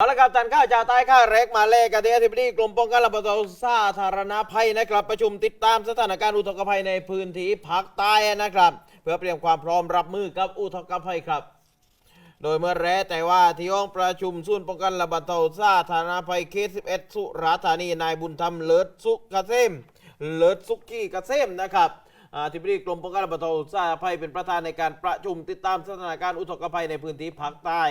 เอาละครับจันข้าวจ่าวใต้ข้าเร็กมาเลกันที่อธิบดีกรมป้องกันและบรรเทาสาธารณภัยนะครับ ประชุมติดตามสถานการณ์อุทกภัยในพื้นที่ภาคใต้นะครับ เพื่อเตรียมความพร้อมรับมือกับอุทกภัยครับ โดยเมื่อแรแต่ว่าที่ห้องประชุมศูนย์ป้องกันและบรรเทาสาธารณภัยเขต11สุราษฎร์ธานีนายบุญธรรมเลิศสุกเกษมเลิศสุกี้เกษมนะครับอธิบดีกรมป้องกันและบรรเทาสาธารณภัยเป็นประธานในการประชุมติดตามสถานการณ์อุทกภัยในพื้นที่ภาคใต้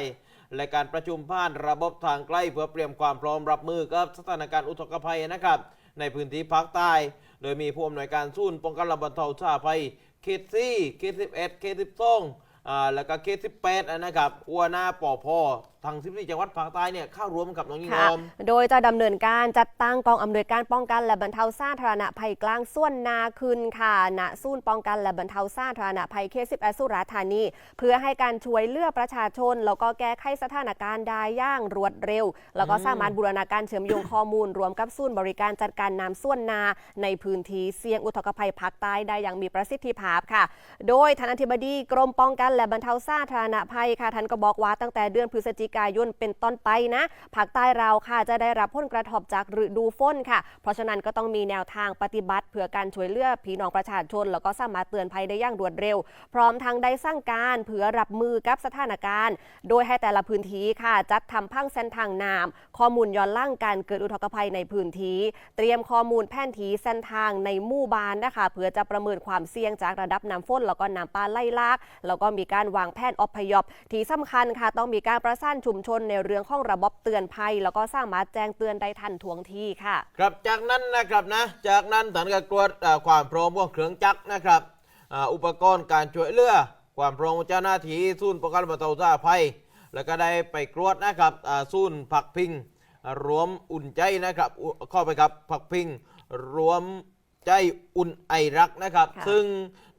และการประชุมผ่านระบบทางใกล้เพื่อเตรียมความพร้อมรับมือกับสถานการณ์อุทกภัยนะครับ ในพื้นที่ภาคใต้ โดยมีผู้อำนวยการศูนย์ป้องกันและบรรเทาสาภัยเขตสี่เขต11เขต12อ่าแล้วก็เคสที่แปดนะครับหัวหน้าปอพอทาง14จังหวัดภาคใต้เนี่ยเข้าร่วมกับน้องยิ่งค่ะอม โดยจะดำเนินการจัดตั้งกองอำนวยการป้องกันและบรรเทาสาธารณภัยกลางส่วนนาคืนค่ะณศูนย์ป้องกันและบรรเทาสาธารณภัยเขตสิบแอสุราษฎร์ธานี เพื่อให้การช่วยเหลือกประชาชน แล้วก็แก้ไขสถานการณ์ได้อย่างรวดเร็ว แล้วก็สามารถบูรณาการเชื่อมโยงข้อมูล รวมกับศูนย์บริการจัดการน้ำส่วนนาในพื้นที่เสี่ยงอุทกภัยภาคใต้ได้อย่างมีประสิทธิภาพค่ะ โดยท่านอธิบดีกรมป้องกันและบรรเทาสาธารณภัยค่ะท่านก็บอกว่าตั้งแต่เดือนพฤศจิกายนเป็นต้นไปนะ ภาคใต้เราค่ะจะได้รับผลกระทบจากฤดูฝนค่ะ เพราะฉะนั้นก็ต้องมีแนวทางปฏิบัติ เพื่อการช่วยเหลือพี่น้องประชาชน แล้วก็สามารถเตือนภัยได้อย่างรวดเร็ว พร้อมทางได้สร้างการเพื่อรับมือกับสถานการณ์ โดยให้แต่ละพื้นที่ค่ะ จัดทำพังเส้นทางน้ำข้อมูลย้อนล่างการเกิดอุทกภัยในพื้นที่เตรียมข้อมูลแผนที่เส้นทางในหมู่บ้านนะคะเพื่อจะประเมินความเสี่ยงจากระดับน้ำฝนแล้วก็น้ำป่าไล่ลาก แล้วก็มีการวางแผนอพยพที่สำคัญค่ะ ต้องมีการประสานชุมชนในเรื่องข้องระบบเตือนภัย แล้วก็สร้างมาแจ้งเตือนได้ทันท่วงทีค่ะ ครับจากนั้นนะครับนะ จากนั้นฐานการตรวจความพร้อมของเครื่องจักรนะครับอ,อุปกรณ์การช่วยเหลือความพร้อมเจ้าหน้าที่ศูนย์ป้องกันบรรเทาสาภัย แล้วก็ได้ไปตรวจนะครับศูนย์ผักพิงรวมอุ่นใจนะครับเข้าไปครับผักพิงรวม ใจอุ่นไอรักนะครับ ค่ะซึ่ง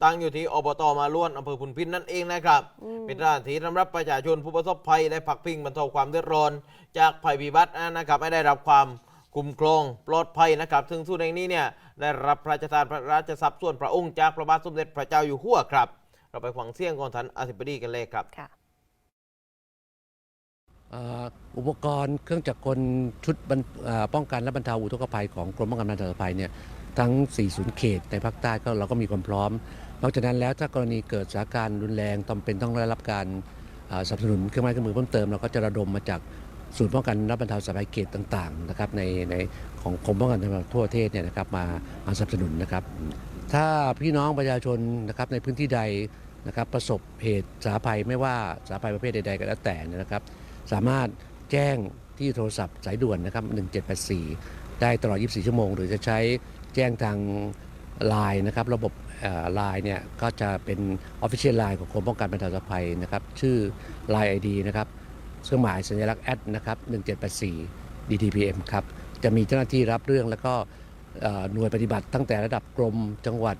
ตั้งอยู่ที่อบตมาล้วนอำเภอพุนพินนั่นเองนะครับเป็นสถานที่สำหรับประชาชนผู้ประสบภัยและผักพิงบรรเทาความเดือดร้อน จากภัยพิบัตินะครับให้ได้รับความคุ้มครองปลอดภัยนะครับ ซึ่งส่วนแห่งนี้เนี่ยได้รับพระราชทานพระราชทรัพย์ส่วนพระองค์จากพระบาทสมเด็จพระเจ้าอยู่หัวครับ เราไปฟังเสียงของท่านอธิบดีกันเลยครับ ค่ะเอุปกรณ์เครื่องจักรกลชุดป้องกันและบรรเทาอุทกภัยของกรมป้องกันและบรรเทาภัยเนี่ยทั้ง 40 เขตในภาคใต้ก็เราก็มีความพร้อม นอกจากนั้นแล้วถ้ากรณีเกิดสถานการณ์รุนแรงจำเป็นต้องได้รับการสนับสนุนเครื่องไม้เครื่องมือเพิ่มเติมเราก็จะระดมมาจากศูนย์ป้องกันและบรรเทาสาธารณภัยเขตต่างๆนะครับในในของกรมป้องกันและบรรเทาทั่วประเทศเนี่ยนะครับมามาสนับสนุนนะครับ ถ้าพี่น้องประชาชนนะครับในพื้นที่ใดนะครับประสบเหตุสาภัยไม่ว่าสาภัยประเภทใดๆก็แล้วแต่นะครับ สามารถแจ้งที่โทรศัพท์สายด่วนนะครับ 1784 ได้ตลอด 24 ชั่วโมง หรือจะใช้แจ้งทางไลน์นะครับ ระบบไลน์เนี่ยก็จะเป็น Official Line ของกรมป้องกันบรรเทาสาภัยนะครับ ชื่อ Line ID นะครับเครื่องหมายสัญลักษณ์แอดนะครับ 1784 DTPM ครับ จะมีเจ้าหน้าที่รับเรื่องแล้วก็หน่วยปฏิบัติตั้งแต่ระดับกรมจังหวัด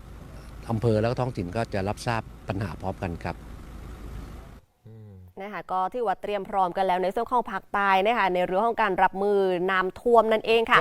อำเภอแล้วก็ท้องถิ่นก็จะรับทราบปัญหาพร้อมกันครับ นะคะก็ที่ว่าเตรียมพร้อมกันแล้วในส่วนของภาคใต้นะคะในเรื่องของการรับมือน้ำท่วมนั่นเองค่ะ